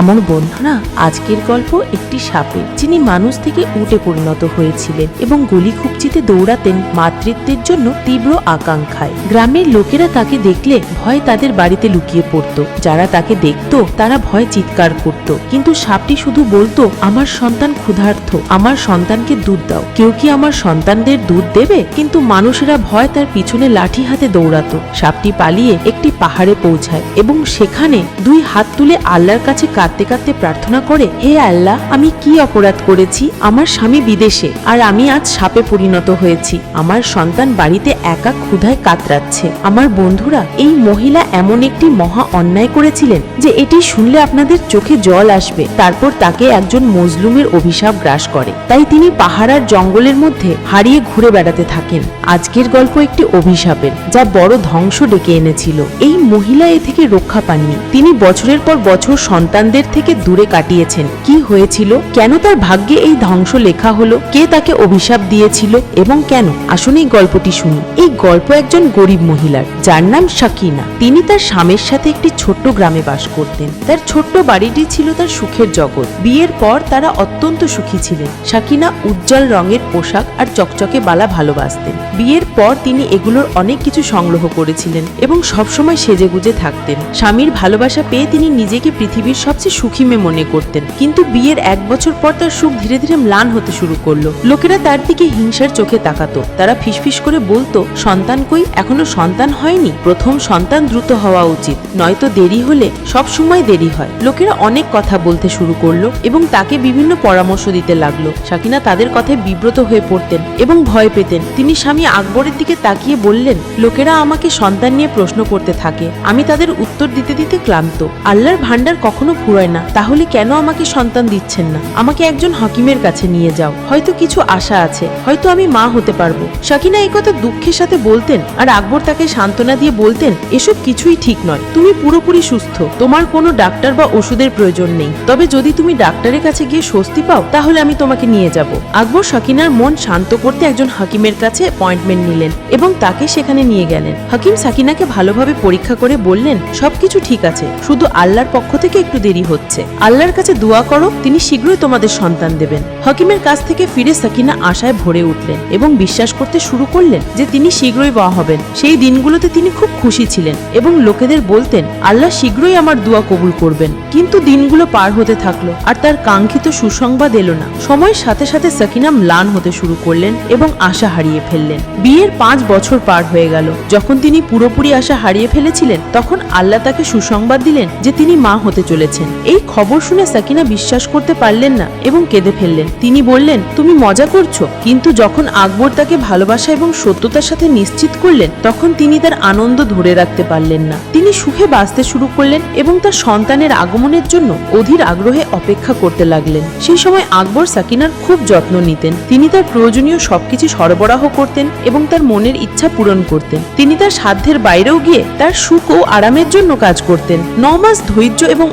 আমার বন্ধুরা, আজকের গল্প একটি সাপের, যিনি মানুষ থেকে উঠে পরিণত হয়েছিলেন এবং গলি খুপচিতে দৌড়াতেন মাতৃত্বের জন্য তীব্র আকাঙ্ক্ষায়। গ্রামের লোকেরা তাকে দেখলে ভয় তাদের বাড়িতে লুকিয়ে পড়তো। যারা তাকে দেখতো, তারা ভয় চিৎকার করত। কিন্তু সাপটি শুধু বলতো, আমার সন্তান ক্ষুধার্থ আমার সন্তানকে দুধ দাও। কেউ কি আমার সন্তানদের দুধ দেবে? কিন্তু মানুষেরা ভয় তার পিছনে লাঠি হাতে দৌড়াতো। সাপটি পালিয়ে একটি পাহাড়ে পৌঁছায় এবং সেখানে দুই হাত তুলে আল্লাহর কাছে কাঁদতে কাঁদতে প্রার্থনা করে, হে আল্লাহ, আমি কি অপরাধ করেছি? আমার স্বামী বিদেশে, আর আমি আজ সাপে পরিণত হয়েছি। আমার সন্তান বাড়িতে একা ক্ষুধায় কাতরাচ্ছে। আমার বন্ধুরা, এই মহিলা এমন একটি মহা অন্যায় করেছিলেন যে এটি শুনলে আপনাদের চোখে জল আসবে। তারপর তাকে একজন মজলুমের অভিশাপ গ্রাস করে। তাই তিনি পাহাড়ার জঙ্গলের মধ্যে হারিয়ে ঘুরে বেড়াতে থাকেন। আজকের গল্প একটি অভিশাপের, যা বড় ধ্বংস ডেকে এনেছিল। এই মহিলা এ থেকে রক্ষা পাননি। তিনি বছরের পর বছর সন্তানদের থেকে দূরে কাটিয়েছেন। কি হয়েছিল? কেন তার ভাগ্যে এই ধ্বংস লেখা হলো? কে তাকে অভিশাপ দিয়েছিল? এবং কেন? আসুন এই গল্পটি শুনি। এই গল্প একজন গরিব মহিলার। যার নাম শাকিনা। তিনি তার স্বামীর সাথে একটি ছোট্ট গ্রামে বাস করতেন। তার ছোট্ট বাড়িটি ছিল তার সুখের জগৎ। বিয়ের পর তারা অত্যন্ত সুখী ছিলেন। শাকিনা উজ্জ্বল রঙের পোশাক আর চকচকে বালা ভালোবাসতেন। বিয়ের পর তিনি এগুলোর অনেক কিছু সংগ্রহ করেছিলেন এবং সবসময় সেজেগুজে থাকতেন। স্বামীর ভালোবাসা পেয়ে তিনি নিজেকে পৃথিবীর সবচেয়ে সুখী মেয়ে মনে করতেন। কিন্তু বিয়ের এক বছর পর তার সুখ ধীরে ধীরে ম্লান হতে শুরু করল। লোকেরা তার দিকে হিংসার চোখে তাকাতো। তারা ফিসফিস করে বলতো, সন্তান কই? এখনও সন্তান হয়নি? প্রথম সন্তান দ্রুত হওয়া উচিত। নয়তো দেরি হলে সব সময় দেরি হয়। লোকেরা অনেক কথা বলতে শুরু করল এবং তাকে বিভিন্ন পরামর্শ দিতে লাগল। সাকিনা তাদের কথায় বিব্রত হয়ে পড়তেন এবং ভয় পেতেন। তিনি স্বামী আকবরের দিকে তাকিয়ে বললেন, লোকেরা আমাকে সন্তান নিয়ে প্রশ্ন করতে থাকে। আমি তাদের উত্তর দিতে দিতে ক্লান্ত। আল্লাহর ভান্ডার কখনো ফুরায় না। তাহলে কেন আমাকে সন্তান দিচ্ছেন না? আমাকে একজন হাকিমের কাছে নিয়ে যাও। হয়তো কিছু আশা আছে। হয়তো আমি মা হতে পারব। সাকিনা এই কথা দুঃখের সাথে বলতেন আর আকবর তাকে সান্ত্বনা দিয়ে বলতেন, এসব কিছুই ঠিক নয়। তুমি পুরোপুরি সুস্থ। তোমার কোনো ডাক্তার বা ওষুধের প্রয়োজন নেই। তবে যদি তুমি ডাক্তারের কাছে গিয়ে স্বস্তি পাও, তাহলে আমি তোমাকে নিয়ে যাব। আকবর সাকিনার মন শান্ত করতে একজন হাকিমের কাছে অ্যাপয়েন্টমেন্ট নিলেন এবং তাকে সেখানে নিয়ে গেলেন। হাকিম সাকিনাকে ভালোভাবে পরীক্ষা করে বললেন, সবকিছু ঠিক আছে। শুধু আল্লাহর পক্ষ থেকে একটু দেরি হচ্ছে। আল্লাহর কাছে দোয়া করো, তিনি শীঘ্রই তোমাদের সন্তান দেবেন। হাকিমের কাছ থেকে ফিরে সাকিনা আশায় ভরে উঠলেন এবং বিশ্বাস করতে শুরু করলেন যে তিনি শীঘ্রই বা হবেন। সেই দিনগুলোতে তিনি খুব খুশি ছিলেন এবং লোকেদের বলতেন, আল্লাহ শীঘ্রই আমার দোয়া কবুল করবেন। কিন্তু দিনগুলো পার হতে থাকল আর তার কাঙ্ক্ষিত সুসংবাদ এলো না। সময়ের সাথে সাথে সাকিনা ম্লান হতে শুরু করলেন এবং আশা হারিয়ে ফেললেন। বিয়ের পাঁচ বছর পার হয়ে গেল। যখন তিনি পুরোপুরি আশা হারিয়ে ফেলেছিলেন, তখন আল্লাহ তাকে সুসংবাদ দিলেন যে তিনি মা হতে চলেছেন। এই খবর শুনে সাকিনা বিশ্বাস করতে পারলেন না এবং কেঁদে ফেললেন। তিনি বললেন, তুমি মজা করছ, কিন্তু যখন আকবর তাকে ভালোবাসা এবং সত্যতার সাথে নিশ্চিত করলেন, তখন তিনি তার আনন্দ ধরে রাখতে পারলেন না। তিনি সুখে বাঁচতে শুরু করলেন এবং তার সন্তানের আগমনের জন্য অধীর আগ্রহে অপেক্ষা করতে লাগলেন। সেই সময় আকবর সাকিনার খুব যত্ন নিতেন। তিনি তার প্রয়োজনীয় সবকিছু সরবরাহ করতেন এবং তার মনের ইচ্ছা পূরণ করতেন। তিনি তার সাধ্যের বাইরেও গিয়ে তার সুখ ও আরামের জন্য কাজ করতেন। ন মাস ধৈর্য এবং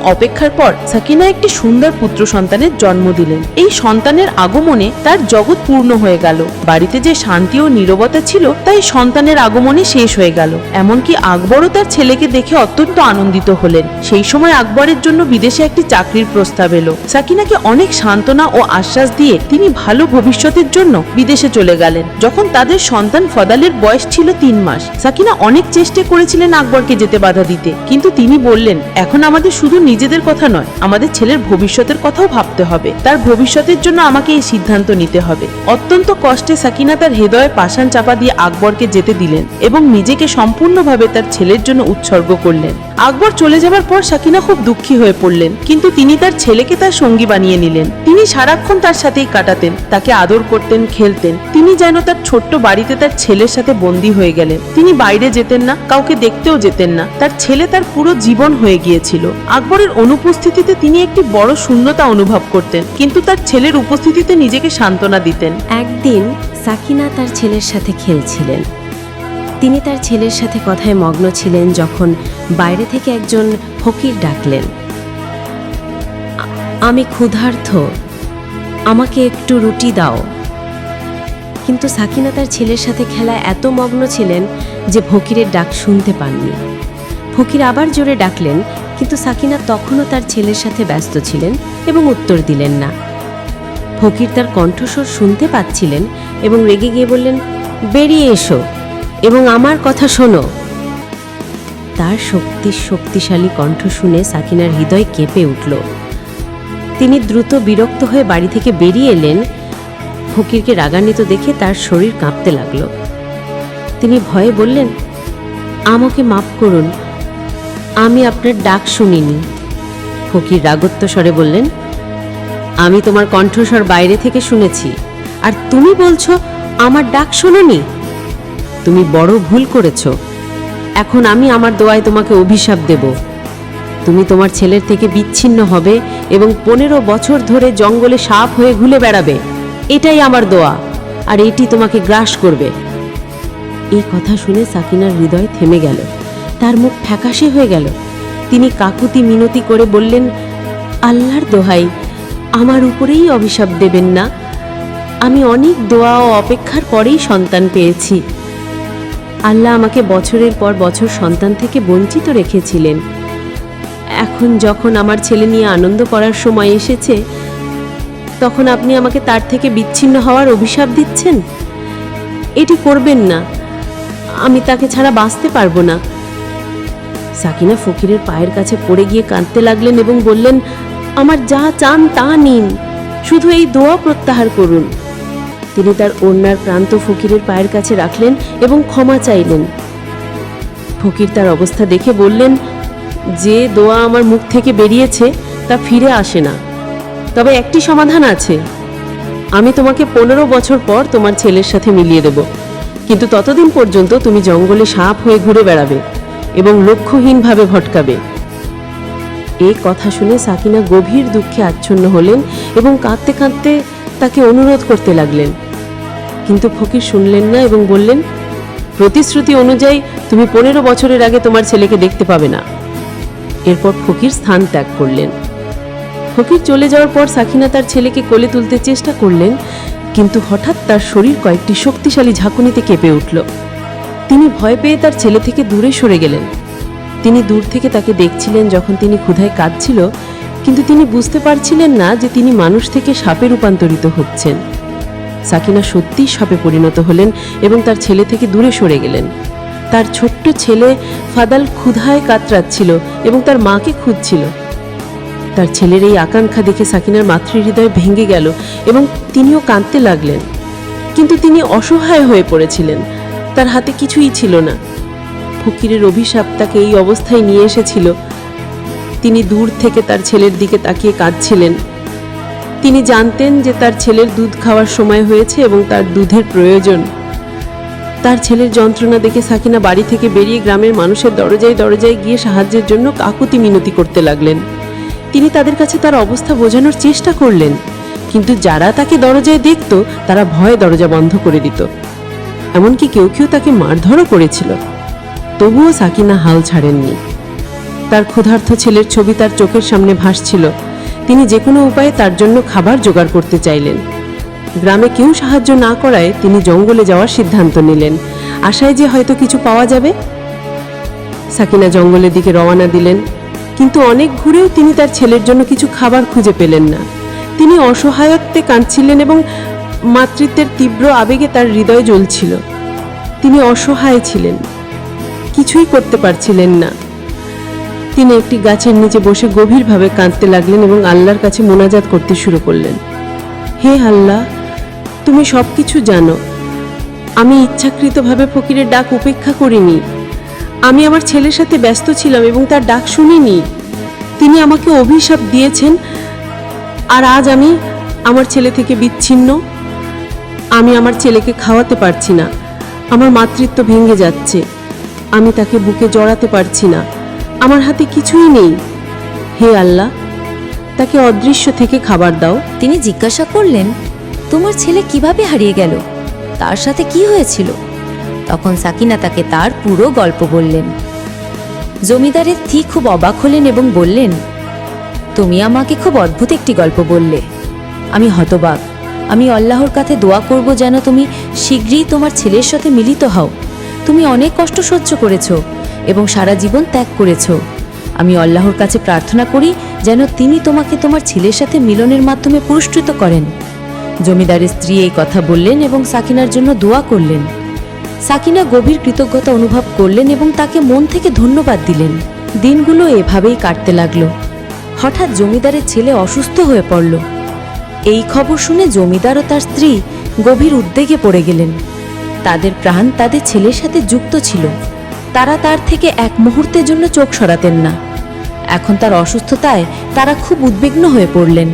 অপেক্ষার পর সাকিনা একটি সুন্দর পুত্র সন্তানের জন্ম দিলেন। এই সন্তানের আগমনে তার জগৎ পূর্ণ হয়ে গেল। বাড়িতে যে শান্তি ও নীরবতা ছিল, তাই সন্তানের আগমনে শেষ হয়ে গেল। এমনকি আকবরও তার ছেলেকে দেখে অত্যন্ত আনন্দিত হলেন। সেই সময় আকবরের জন্য বিদেশে একটি চাকরির প্রস্তাব এলো। সাকিনাকে অনেক সান্ত্বনা ও আশ্বাস দিয়ে তিনি ভালো ভবিষ্যতের জন্য বিদেশে চলে গেলেন। যখন তাদের সন্তান ফদালের বয়স ছিল তিন মাস। সাকিনা অনেক চেষ্টা করেছিলেন আকবরকে যেতে বাধা দিতে। কিন্তু তিনি বললেন, এখন আমাদের শুধু নিজেদের কথা নয়, আমাদের ছেলের ভবিষ্যতের কথাও ভাবতে হবে। তার ভবিষ্যতের জন্য আমাকে এই সিদ্ধান্ত নিতে হবে। অত্যন্ত কষ্টে সাকিনা তার হৃদয়ে পাষাণ চাপা দিয়ে আকবরকে যেতে দিলেন এবং নিজেকে সম্পূর্ণভাবে তার ছেলের জন্য উৎসর্গ করলেন। আকবর চলে যাবার পর সাকিনা খুব দুঃখী হয়ে পড়লেন, কিন্তু তিনি তার ছেলেকে তার সঙ্গী বানিয়ে নিলেন। তিনি সারাক্ষণ তার সাথেই কাটাতেন, তাকে আদর করতেন, খেলতেন। তিনি যেন তার ছোট্ট বাড়িতে তার ছেলের সাথে বন্দী হয়ে গেলেন। তিনি বাইরে যেতেন না, কাউকে দেখতেও যেতেন না। তার ছেলে তার পুরো জীবন হয়ে গিয়েছিল। আকবরের অনুপস্থিতিতে তিনি একটি বড় শূন্যতা অনুভব করতেন, কিন্তু তার ছেলের উপস্থিতিতে নিজেকে সান্ত্বনা দিতেন। একদিন সাকিনা তার ছেলের সাথে খেলছিলেন। তিনি তার ছেলের সাথে কথায় মগ্ন ছিলেন যখন বাইরে থেকে একজন ফকির ডাকলেন আমি ক্ষুধার্থ আমাকে একটু রুটি দাও। কিন্তু সাকিনা তার ছেলের সাথে খেলায় এত মগ্ন ছিলেন যে ফকিরের ডাক শুনতে পাননি। ফকির আবার জোরে ডাকলেন, কিন্তু সাকিনা তখনও তার ছেলের সাথে ব্যস্ত ছিলেন এবং উত্তর দিলেন না। ফকির তার কণ্ঠস্বর শুনতে পাচ্ছিলেন এবং রেগে গিয়ে বললেন, বেরিয়ে এসো এবং আমার কথা শোনো। তার শক্তি শক্তিশালী কণ্ঠ শুনে সাকিনার হৃদয় কেঁপে উঠল। তিনি দ্রুত বিরক্ত হয়ে বাড়ি থেকে বেরিয়ে এলেন। ফকিরকে রাগান্বিত দেখে তার শরীর কাঁপতে লাগল। তিনি ভয়ে বললেন, আমাকে মাফ করুন, আমি আপনার ডাক শুনিনি। ফকির রাগত্ব স্বরে বললেন, আমি তোমার কণ্ঠস্বর বাইরে থেকে শুনেছি, আর তুমি বলছো, আমার ডাক শোনোনি? তুমি বড় ভুল করেছ। এখন আমি আমার দোয়ায় তোমাকে অভিশাপ দেব। তুমি তোমার ছেলের থেকে বিচ্ছিন্ন হবে এবং পনেরো বছর ধরে জঙ্গলে সাপ হয়ে ঘুলে বেড়াবে। এটাই আমার দোয়া, আর এটি তোমাকে গ্রাস করবে। এই কথা শুনে সাকিনার হৃদয় থেমে গেল। তার মুখ ফ্যাকাশে হয়ে গেল। তিনি কাকুতি মিনতি করে বললেন, আল্লাহর দোহাই, আমার উপরেই অভিশাপ দেবেন না। আমি অনেক দোয়া ও অপেক্ষার পরেই সন্তান পেয়েছি। আল্লাহ আমাকে বছরের পর বছর সন্তান থেকে বঞ্চিত রেখেছিলেন। এখন যখন আমার ছেলে নিয়ে আনন্দ করার সময় এসেছে, তখন আপনি আমাকে তার থেকে বিচ্ছিন্ন হওয়ার অভিশাপ দিচ্ছেন? এটি করবেন না। আমি তাকে ছাড়া বাঁচতে পারব না। সাকিনা ফকিরের পায়ের কাছে পড়ে গিয়ে কাঁদতে লাগলেন এবং বললেন, আমার যা চান তা নিন। শুধু এই দোয়া প্রত্যাহার করুন। তিনি তার অন্যার প্রান্ত ফকিরের পায়ের কাছে রাখলেন এবং ক্ষমা চাইলেন। ফকির তার অবস্থা দেখে বললেন যে দোয়া আমার মুখ থেকে বেরিয়েছে তা ফিরে আসে না। তবে একটি সমাধান আছে। আমি তোমাকে পনেরো বছর পর তোমার ছেলের সাথে মিলিয়ে দেব। কিন্তু ততদিন পর্যন্ত তুমি জঙ্গলে সাপ হয়ে ঘুরে বেড়াবে এবং লক্ষ্যহীনভাবে ভটকাবে। এই কথা শুনে সাকিনা গভীর দুঃখে আচ্ছন্ন হলেন এবং কাঁদতে কাঁদতে তাকে অনুরোধ করতে লাগলেন। কিন্তু ফকির শুনলেন না এবং বললেন, প্রতিশ্রুতি অনুযায়ী তুমি পনেরো বছরের আগে তোমার ছেলেকে দেখতে পাবে না। এরপর ফকির স্থান ত্যাগ করলেন। ফকির চলে যাওয়ার পর সাকিনা তার ছেলেকে কোলে তুলতে চেষ্টা করলেন, কিন্তু হঠাৎ তার শরীর কয়েকটি শক্তিশালী ঝাঁকুনিতে কেঁপে উঠল। তিনি ভয় পেয়ে তার ছেলে থেকে দূরে সরে গেলেন। তিনি দূর থেকে তাকে দেখছিলেন যখন তিনি ক্ষুধায় কাঁদছিল, কিন্তু তিনি বুঝতে পারছিলেন না যে তিনি মানুষ থেকে সাপে রূপান্তরিত হচ্ছেন। সাকিনা সত্যিই সাপে পরিণত হলেন এবং তার ছেলে থেকে দূরে সরে গেলেন। তার ছোট্ট ছেলে ফাদাল ক্ষুধায় কাতরাচ্ছিল এবং তার মাকে খুঁজছিল। তার ছেলের এই আকাঙ্ক্ষা দেখে সাকিনার মাতৃহৃদয় ভেঙে গেল এবং তিনিও কাঁদতে লাগলেন। কিন্তু তিনি অসহায় হয়ে পড়েছিলেন। তার হাতে কিছুই ছিল না। ফকিরের অভিশাপ তাকে এই অবস্থায় নিয়ে এসেছিল। তিনি দূর থেকে তার ছেলের দিকে তাকিয়ে কাঁদছিলেন। তিনি জানতেন যে তার ছেলের দুধ খাওয়ার সময় হয়েছে এবং তার দুধের প্রয়োজন। তার ছেলের যন্ত্রণা দেখে সাকিনা বাড়ি থেকে বেরিয়ে গ্রামের মানুষের দরজায় দরজায় গিয়ে সাহায্যের জন্য কাকুতি মিনতি করতে লাগলেন। তিনি তাদের কাছে তার অবস্থা বোঝানোর চেষ্টা করলেন, কিন্তু যারা তাকে দরজায় দেখত, তারা ভয়ে দরজা বন্ধ করে দিত। এমনকি কেউ কেউ তাকে মারধরও করেছিল। তবুও সাকিনা হাল ছাড়েননি। তার ক্ষুধার্ত ছেলের ছবি তার চোখের সামনে ভাসছিল। তিনি যে কোনো উপায়ে তার জন্য খাবার জোগাড় করতে চাইলেন। গ্রামে কেউ সাহায্য না করায় তিনি জঙ্গলে যাওয়ার সিদ্ধান্ত নিলেন। আশায় যে হয়তো কিছু পাওয়া যাবে? সাকিনা জঙ্গলের দিকে রওনা দিলেন, কিন্তু অনেক ঘুরেও তিনি তার ছেলের জন্য কিছু খাবার খুঁজে পেলেন না। তিনি অসহায়ত্বে কাঁদছিলেন এবং মাতৃত্বের তীব্র আবেগে তার হৃদয় জ্বলছিল। তিনি অসহায় ছিলেন, কিছুই করতে পারছিলেন না। তিনি একটি গাছের নিচে বসে গভীরভাবে কাঁদতে লাগলেন এবং আল্লাহর কাছে মোনাজাত করতে শুরু করলেন। হে আল্লাহ তুমি সব কিছু জানো। আমি ইচ্ছাকৃতভাবে ফকিরের ডাক উপেক্ষা করিনি। আমি আমার ছেলের সাথে ব্যস্ত ছিলাম এবং তার ডাক শুনিনি। তিনি আমাকে অভিশাপ দিয়েছেন, আর আজ আমি আমার ছেলে থেকে বিচ্ছিন্ন। আমি আমার ছেলেকে খাওয়াতে পারছি না। আমার মাতৃত্ব ভেঙে যাচ্ছে। আমি তাকে বুকে জড়াতে পারছি না। আমার হাতে কিছুই নেই। হে আল্লাহ, তাকে অদৃশ্য থেকে খাবার দাও। তিনি জিজ্ঞাসা করলেন তোমার ছেলে কীভাবে হারিয়ে গেল? তার সাথে কি হয়েছিল? তখন সাকিনা তাকে তার পুরো গল্প বললেন। জমিদারের থি খুব অবাক হলেন এবং বললেন, তুমি আমাকে খুব অদ্ভুত একটি গল্প বললে। আমি হতবাক। আমি আল্লাহর কাছে দোয়া করব যেন তুমি শীঘ্রই তোমার ছেলের সাথে মিলিত হও। তুমি অনেক কষ্ট সহ্য করেছ এবং সারা জীবন ত্যাগ করেছ। আমি আল্লাহর কাছে প্রার্থনা করি যেন তিনি তোমাকে তোমার ছেলের সাথে মিলনের মাধ্যমে পুরস্কৃত করেন। জমিদারের স্ত্রী এই কথা বললেন এবং সাকিনার জন্য দোয়া করলেন। সাকিনা গভীর কৃতজ্ঞতা অনুভব করলেন এবং তাকে মন থেকে ধন্যবাদ দিলেন। দিনগুলো এভাবেই কাটতে লাগল। হঠাৎ জমিদারের ছেলে অসুস্থ হয়ে পড়ল। এই খবর শুনে জমিদার ও তার স্ত্রী গভীর উদ্বেগে পড়ে গেলেন। তাদের প্রাণ তাদের ছেলের সাথে যুক্ত ছিল। তারা তার থেকে এক মুহূর্তের জন্য চোখ সরাতেন না। এখন তার অসুস্থতায় তারা খুব উদ্বিগ্ন হয়ে পড়লেন।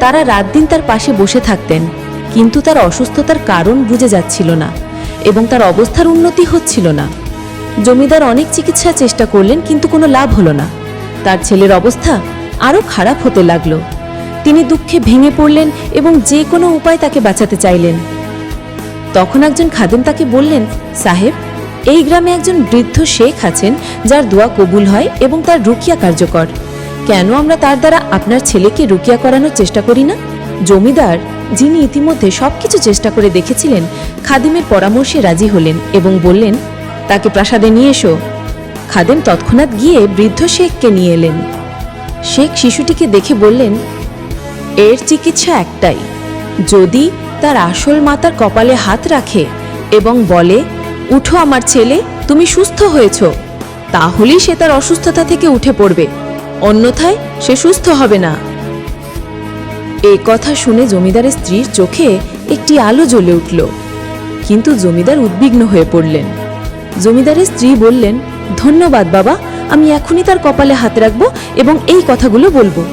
তারা রাত দিন তার পাশে বসে থাকতেন, কিন্তু তার অসুস্থতার কারণ বুঝে যাচ্ছিল না এবং তার অবস্থার উন্নতি হচ্ছিল না। জমিদার অনেক চিকিৎসার চেষ্টা করলেন, কিন্তু কোনো লাভ হলো না। তার ছেলের অবস্থা আরও খারাপ হতে লাগল। তিনি দুঃখে ভেঙে পড়লেন এবং যে কোনো উপায় তাকে বাঁচাতে চাইলেন। তখন একজন খাদেম তাকে বললেন, সাহেব, এই গ্রামে একজন বৃদ্ধ শেখ আছেন, যার দোয়া কবুল হয় এবং তার রুকিয়া কার্যকর। কেন আমরা তার দ্বারা আপনার ছেলেকে রুকিয়া করানোর চেষ্টা করি না? জমিদার, যিনি ইতিমধ্যে সবকিছু চেষ্টা করে দেখেছিলেন, খাদিমের পরামর্শে রাজি হলেন এবং বললেন, তাকে প্রাসাদে নিয়ে এসো। খাদেম তৎক্ষণাৎ গিয়ে বৃদ্ধ শেখকে নিয়ে এলেন। শেখ শিশুটিকে দেখে বললেন, এর চিকিৎসা একটাই। যদি তার আসল মাতার কপালে হাত রাখে এবং বলে, উঠো আমার ছেলে, তুমি সুস্থ হয়েছ তাহলেই সে তার অসুস্থতা থেকে উঠে পড়বে। অন্যথায় সে সুস্থ হবে না। এ কথা শুনে জমিদারের স্ত্রীর চোখে একটি আলো জ্বলে উঠল। কিন্তু জমিদার উদ্বিগ্ন হয়ে পড়লেন। জমিদারের স্ত্রী বললেন, ধন্যবাদ বাবা, আমি এখনই তার কপালে হাত রাখব এবং এই কথাগুলো বলব।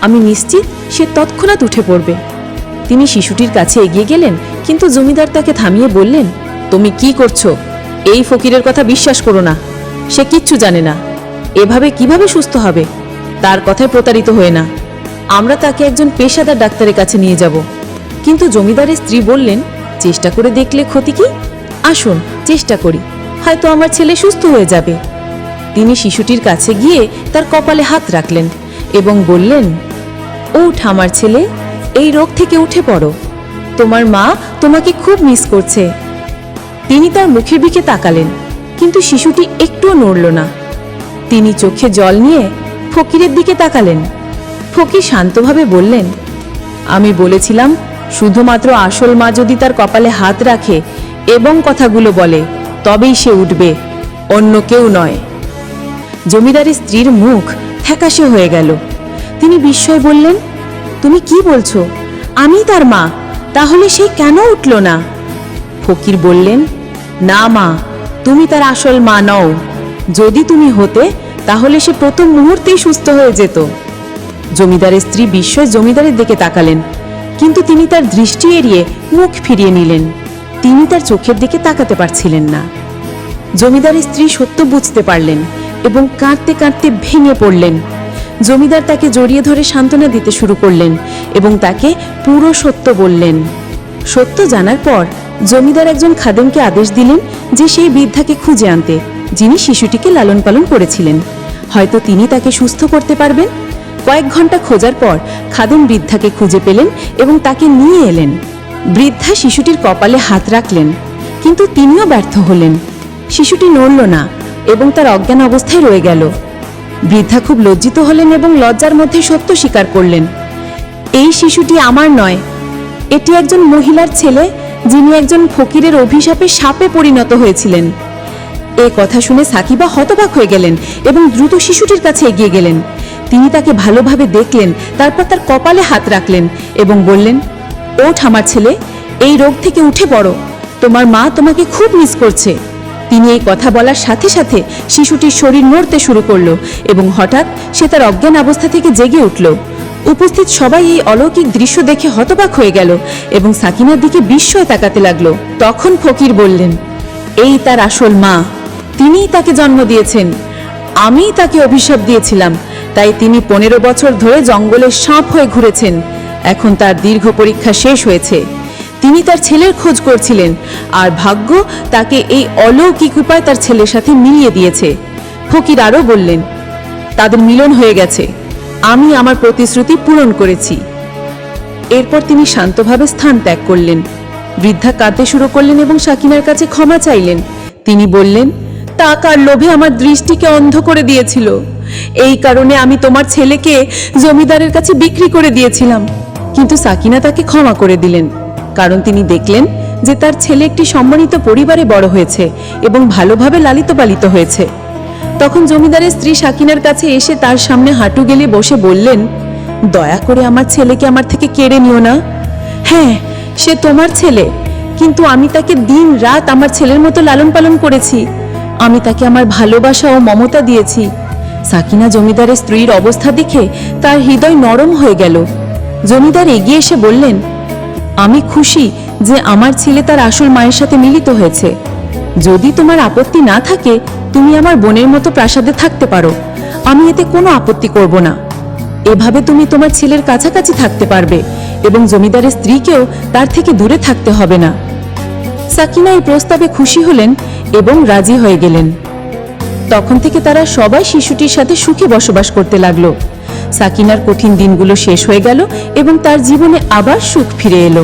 আমি নিশ্চিত সে তৎক্ষণাৎ উঠে পড়বে। তিনি শিশুটির কাছে এগিয়ে গেলেন, কিন্তু জমিদার তাকে থামিয়ে বললেন, তুমি কি করছ? এই ফকিরের কথা বিশ্বাস করো না। সে কিচ্ছু জানে না। এভাবে কীভাবে সুস্থ হবে? তার কথায় প্রতারিত হয়ে না। আমরা তাকে একজন পেশাদার ডাক্তারের কাছে নিয়ে যাব। কিন্তু জমিদারের স্ত্রী বললেন, চেষ্টা করে দেখলে ক্ষতি কি? আসুন, চেষ্টা করি। হয়তো আমার ছেলে সুস্থ হয়ে যাবে। তিনি শিশুটির কাছে গিয়ে তার কপালে হাত রাখলেন এবং বললেন, ওঠ আমার ছেলে, এই রোগ থেকে উঠে পড়ো। তোমার মা তোমাকে খুব মিস করছে। তিনি তার মুখের দিকে তাকালেন, কিন্তু শিশুটি একটুও নড়ল না। তিনি চোখে জল নিয়ে ফকিরের দিকে তাকালেন। ফকির শান্তভাবে বললেন, আমি বলেছিলাম, শুধুমাত্র আসল মা যদি তার কপালে হাত রাখে এবং কথাগুলো বলে, তবেই সে উঠবে, অন্য কেউ নয়। জমিদারের স্ত্রীর মুখ ফ্যাকাশে হয়ে গেল। তিনি বিস্ময় বললেন, তুমি কি বলছো? আমি তার মা, তাহলে সে কেন উঠল না? ফকির বললেন, না মা, তুমি তার আসল মা নও। যদি তুমি হতে তাহলে সে প্রথম মুহূর্তেই সুস্থ হয়ে যেত। জমিদারের স্ত্রী বিস্ময় জমিদারের দিকে তাকালেন, কিন্তু তিনি তার দৃষ্টি এড়িয়ে মুখ ফিরিয়ে নিলেন। তিনি তার চোখের দিকে তাকাতে পারছিলেন না। জমিদারের স্ত্রী সত্য বুঝতে পারলেন এবং কাঁদতে কাঁদতে ভেঙে পড়লেন। জমিদার তাকে জড়িয়ে ধরে সান্ত্বনা দিতে শুরু করলেন এবং তাকে পুরো সত্য বললেন। সত্য জানার পর জমিদার একজন খাদেমকে আদেশ দিলেন যে সেই বৃদ্ধাকে খুঁজে আনতে। যিনি শিশুটিকে লালন পালন করেছিলেন। হয়তো তিনি তাকে সুস্থ করতে পারবেন। কয়েক ঘণ্টা খোঁজার পর খাদেম বৃদ্ধাকে খুঁজে পেলেন এবং তাকে নিয়ে এলেন। বৃদ্ধা শিশুটির কপালে হাত রাখলেন, কিন্তু তিনিও ব্যর্থ হলেন। শিশুটি নড়ল না এবং তার অজ্ঞান অবস্থায় রয়ে গেল। বৃদ্ধা খুব লজ্জিত হলেন এবং লজ্জার মধ্যে সত্য স্বীকার করলেন, এই শিশুটি আমার নয়। এটি একজন মহিলার ছেলে যিনি একজন ফকিরের অভিশাপে সাপে পরিণত হয়েছিলেন। এ কথা শুনে সাকিবা হতবাক হয়ে গেলেন এবং দ্রুত শিশুটির কাছে এগিয়ে গেলেন। তিনি তাকে ভালোভাবে দেখলেন, তারপর তার কপালে হাত রাখলেন এবং বললেন, ওঠ আমার ছেলে, এই রোগ থেকে উঠে পড়ো। তোমার মা তোমাকে খুব মিস করছে। তিনি এই কথা বলার সাথে সাথে শিশুটির শরীর নড়তে শুরু করল এবং হঠাৎ সে তার অজ্ঞান অবস্থা থেকে জেগে উঠল। উপস্থিত সবাই এই অলৌকিক দৃশ্য দেখে হতবাক হয়ে গেল এবং সাকিনার দিকে বিস্ময় তাকাতে লাগল। তখন ফকির বললেন, এই তার আসল মা। তিনিই তাকে জন্ম দিয়েছেন। আমিই তাকে অভিশাপ দিয়েছিলাম। তাই তিনি পনেরো বছর ধরে জঙ্গলে সাপ হয়ে ঘুরেছেন। এখন তার দীর্ঘ পরীক্ষা শেষ হয়েছে। তিনি তার ছেলের খোঁজ করছিলেন আর ভাগ্য তাকে এই অলৌকিক উপায় তার ছেলের সাথে মিলিয়ে দিয়েছে। ফকির আরও বললেন, তাদের মিলন হয়ে গেছে। আমি আমার প্রতিশ্রুতি পূরণ করেছি। এরপর তিনি শান্তভাবে স্থান ত্যাগ করলেন। বৃদ্ধা কাঁদতে শুরু করলেন এবং সাকিনার কাছে ক্ষমা চাইলেন। তিনি বললেন টাকার লোভে আমার দৃষ্টিকে অন্ধ করে দিয়েছিল। এই কারণে আমি তোমার ছেলেকে জমিদারের কাছে বিক্রি করে দিয়েছিলাম। কিন্তু সাকিনা তাকে ক্ষমা করে দিলেন, কারণ তিনি দেখলেন যে তার ছেলে একটি সম্মানিত পরিবারে বড় হয়েছে এবং ভালোভাবে লালিত পালিত হয়েছে। তখন জমিদারের স্ত্রী সাকিনার কাছে এসে তার সামনে হাঁটু গেলে বসে বললেন, দয়া করে আমার ছেলেকে আমার থেকে কেড়ে নিও না। হ্যাঁ সে তোমার ছেলে, কিন্তু আমি তাকে দিন রাত আমার ছেলের মতো লালন পালন করেছি। আমি তাকে আমার ভালোবাসা ও মমতা দিয়েছি। সাকিনা জমিদারের স্ত্রীর অবস্থা দেখে তার হৃদয় নরম হয়ে গেল। জমিদার এগিয়ে এসে বললেন, আমি খুশি যে আমার ছেলে তার আসল মায়ের সাথে মিলিত হয়েছে। যদি তোমার আপত্তি না থাকে, তুমি আমার বোনের মতো প্রাসাদে থাকতে পারো। আমি এতে কোনো আপত্তি করব না। এভাবে তুমি তোমার ছেলের কাছাকাছি থাকতে পারবে এবং জমিদারের স্ত্রীকেও তার থেকে দূরে থাকতে হবে না। সাকিনা এই প্রস্তাবে খুশি হলেন এবং রাজি হয়ে গেলেন। তখন থেকে তারা সবাই শিশুটির সাথে সুখে বসবাস করতে লাগল। সাকিনার কঠিন দিনগুলো শেষ হয়ে গেল এবং তার জীবনে আবার সুখ ফিরে এলো।